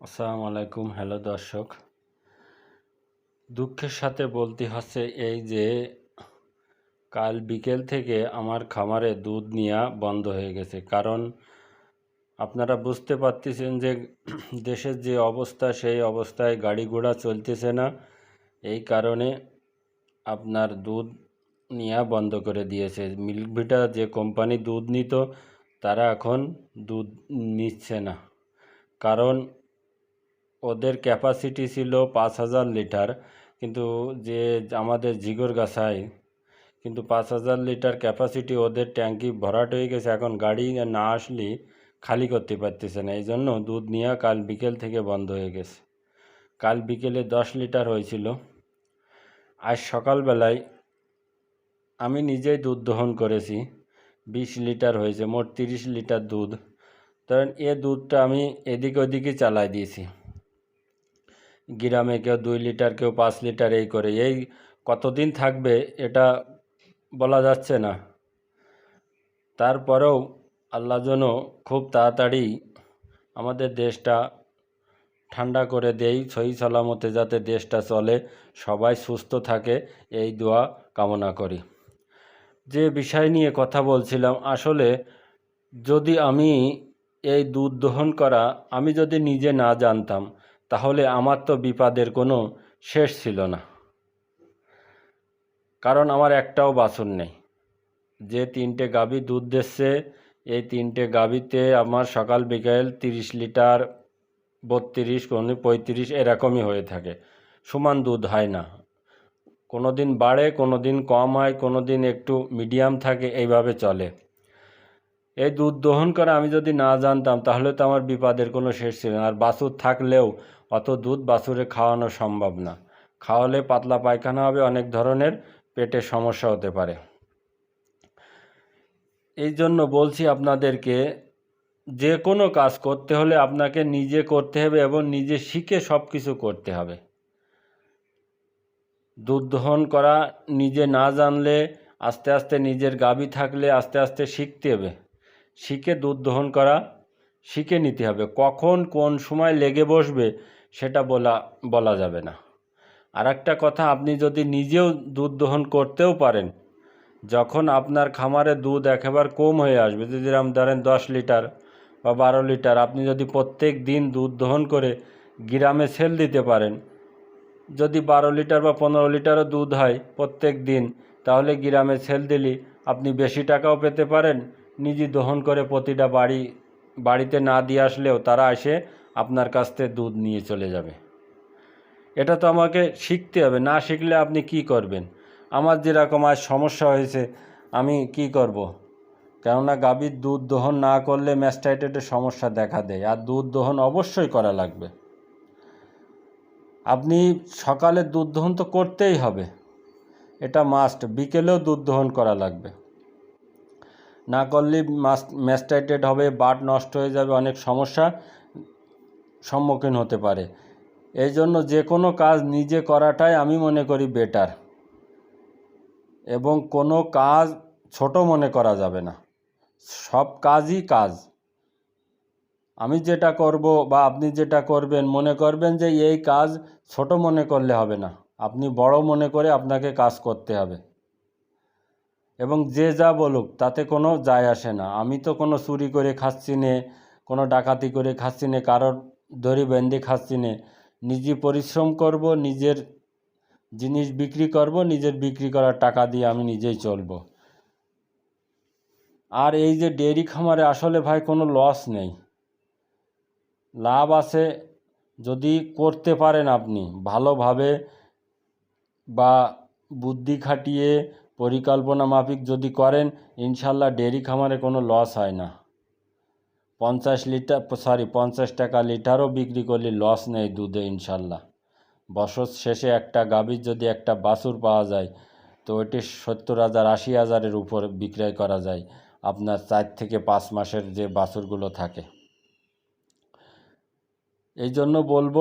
আসসালামু আলাইকুম, হ্যালো দর্শক। দুঃখের সাথে বলতে হচ্ছে এই যে, কাল বিকেল থেকে আমার খামারে দুধ নেওয়া বন্ধ হয়ে গেছে। কারণ আপনারা বুঝতে পারতেছেন যে, দেশের যে অবস্থা, সেই অবস্থায় গাড়ি ঘোড়া চলতেছে না। এই কারণে আপনার দুধ নেওয়া বন্ধ করে দিয়েছে। মিল্ক ভিটা যে কোম্পানি দুধ নিত, তারা এখন দুধ নিচ্ছে না। কারণ ওদের ক্যাপাসিটি ছিল পাঁচ হাজার লিটার, কিন্তু যে আমাদের জিগর গাছায় কিন্তু পাঁচ হাজার লিটার ক্যাপাসিটি ওদের ট্যাঙ্কি ভরাট হয়ে গেছে, এখন গাড়ি না আসলে খালি করতে পারতেছে না এই জন্য দুধ নেওয়া কাল বিকেল থেকে বন্ধ হয়ে গেছে। কাল বিকেলে দশ লিটার হয়েছিল। আজ সকালবেলায় আমি নিজেই দুধ দহন করেছি, বিশ লিটার হয়েছে, মোট তিরিশ লিটার দুধ। ধরেন এ দুধটা আমি এদিক ওদিকে চালাই দিয়েছি। গ্রামে কেউ দুই লিটার, কেউ পাঁচ লিটার এই করে। এই কতদিন থাকবে এটা বলা যাচ্ছে না। তারপরেও আল্লাহ যেন খুব তাড়াতাড়ি আমাদের দেশটা ঠান্ডা করে দেই, সহি সালামতে যাতে দেশটা চলে, সবাই সুস্থ থাকে, এই দোয়া কামনা করি। যে বিষয় নিয়ে কথা বলছিলাম, আসলে যদি আমি এই দুধ দহন করা, আমি যদি নিজে না জানতাম তাহলে আমার তো বিপদের কোনো শেষ ছিল না। কারণ আমার একটাও বাছুর নেই। যে তিনটে গাভী দুধ দিচ্ছে, এই তিনটে গাভীতে আমার সকাল বিকেল তিরিশ লিটার, বত্রিশ, কোনো পঁয়ত্রিশ এরকমই হয়ে থাকে। সমান দুধ হয় না। কোনো দিন বাড়ে কোনো দিন কম হয় কোনো দিন একটু মিডিয়াম থাকে, এইভাবে চলে। এই দুধ দহন করা আমি যদি না জানতাম, তাহলে তো আমার বিপদের কোনো শেষ ছিল না। আর বাছুর থাকলেও অত দুধ বাছুরে খাওয়ানো সম্ভব না। খাওয়ালে পাতলা পায়খানা হবে, অনেক ধরনের পেটের সমস্যা হতে পারে। এই জন্য বলছি আপনাদেরকে, যে কোনো কাজ করতে হলে আপনাকে নিজে করতে হবে এবং নিজে শিখে সব কিছু করতে হবে। দুধ দহন করা, নিজে না জানলে আস্তে আস্তে নিজের গাবি থাকলে আস্তে আস্তে শিখতে হবে। শিখে দুধ দহন করা শিখে নিতে হবে। কখন কোন সময় লেগে বসবে সেটা বলা বলা যাবে না। আর একটা কথা, আপনি যদি নিজেও দুধ দহন করতেও পারেন, যখন আপনার খামারে দুধ একেবারে কম হয়ে আসবে, যদি এরকম ধরেন দশ লিটার বা বারো লিটার, আপনি যদি প্রত্যেক দিন দুধ দহন করে গ্রামে সেল দিতে পারেন, যদি বারো লিটার বা পনেরো লিটারও দুধ হয় প্রত্যেক দিন, তাহলে গ্রামে সেল দিলে আপনি বেশি টাকাও পেতে পারেন। নিজে দহন করে প্রতিটা বাড়ি, বাড়িতে না দিয়ে আসলেও তারা এসে আপনার কাছ থেকে দুধ নিয়ে চলে যাবে। এটা তো আমাকে শিখতে হবে, না শিখলে আপনি কি করবেন? আমার যেরকম আজ সমস্যা হয়েছে, আমি কি করব। কেননা গাভীর দুধ দহন না করলে ম্যাস্টাইটেটের সমস্যা দেখা দেয়, আর দুধ দহন অবশ্যই করা লাগবে। আপনি সকালে দুধ দহন তো করতেই হবে, এটা মাস্ট বিকেলেও দুধ দহন করা লাগবে। না করলে মাস্ট ম্যাস্টাইটেড হবে, বাট নষ্ট হয়ে যাবে, অনেক সমস্যা। সম্মুখীন হতে পারে। এই জন্য যে কোনো কাজ নিজে করাটাই আমি মনে করি বেটার এবং কোনো কাজ ছোট মনে করা যাবে না। সব কাজই কাজ। আমি যেটা করব বা আপনি যেটা করবেন, মনে করবেন যে এই কাজ ছোট মনে করলে হবে না। আপনি বড় মনে করে আপনাকে কাজ করতে হবে। এবং যে যা বলুক, তাতে কোনো যায় আসে না। আমি তো কোনো চুরি করে খাচ্ছি নে, কোনো ডাকাতি করে খাচ্ছি নে, কারোর দড়ি বেঁধে খাচ্ছি নে। নিজে পরিশ্রম করব, নিজের জিনিস বিক্রি করব, নিজের বিক্রি করার টাকা দিয়ে আমি নিজেই চলব। আর এই যে ডেয়ারি খামারে আসলে ভাই কোনো লস নেই। লাভ আছে যদি করতে পারেন আপনি। ভালোভাবে বা বুদ্ধি খাটিয়ে পরিকল্পনা মাফিক যদি করেন, ইনশাল্লাহ ডেয়ারি খামারে কোনো লস হয় না। পঞ্চাশ লিটার সরি পঞ্চাশ টাকা লিটারও বিক্রি করলে লস নেই দুধে, ইনশাল্লাহ। বছর শেষে একটা গাভীর যদি একটা বাছুর পাওয়া যায়, তো ওইটি সত্তর হাজার, আশি হাজারের উপর বিক্রয় করা যায়, আপনার চার থেকে পাঁচ মাসের যে বাছুরগুলো থাকে। এই জন্য বলব,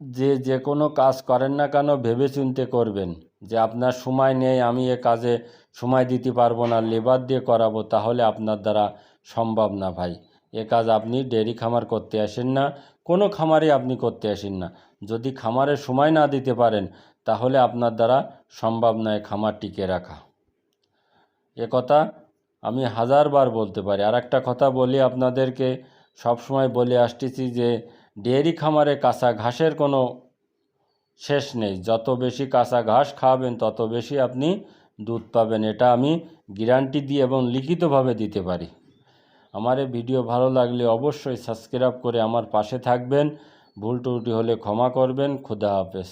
যে যে কোনো কাজ করেন না কেন ভেবে চিনতে করবেন। যে আপনার সময় নেই, আমি এ কাজে সময় দিতে পারব না, লেবার দিয়ে করাবো, তাহলে আপনার দ্বারা সম্ভব না ভাই। এ কাজ আপনি ডেয়ারি খামার করতে আসেন না, কোনো খামারে আপনি করতে আসেন না। যদি খামারে সময় না দিতে পারেন, তাহলে আপনার দ্বারা সম্ভব নয় খামার টিকে রাখা। এ কথা আমি হাজারবার বলতে পারি। আর একটা কথা বলি আপনাদেরকে, সবসময় বলে আসতেছি যে ডেয়ারি খামারে কাঁচা ঘাসের কোনো শেষ নেই। যত বেশি কাঁচা ঘাস খাওয়াবেন তত বেশি আপনি দুধ পাবেন। এটা আমি গ্যারান্টি দিই এবং লিখিতভাবে দিতে পারি। আমার এই ভিডিও ভালো লাগলে অবশ্যই সাবস্ক্রাইব করে আমার পাশে থাকবেন। ভুল ত্রুটি হলে ক্ষমা করবেন। খুদা হাফেজ।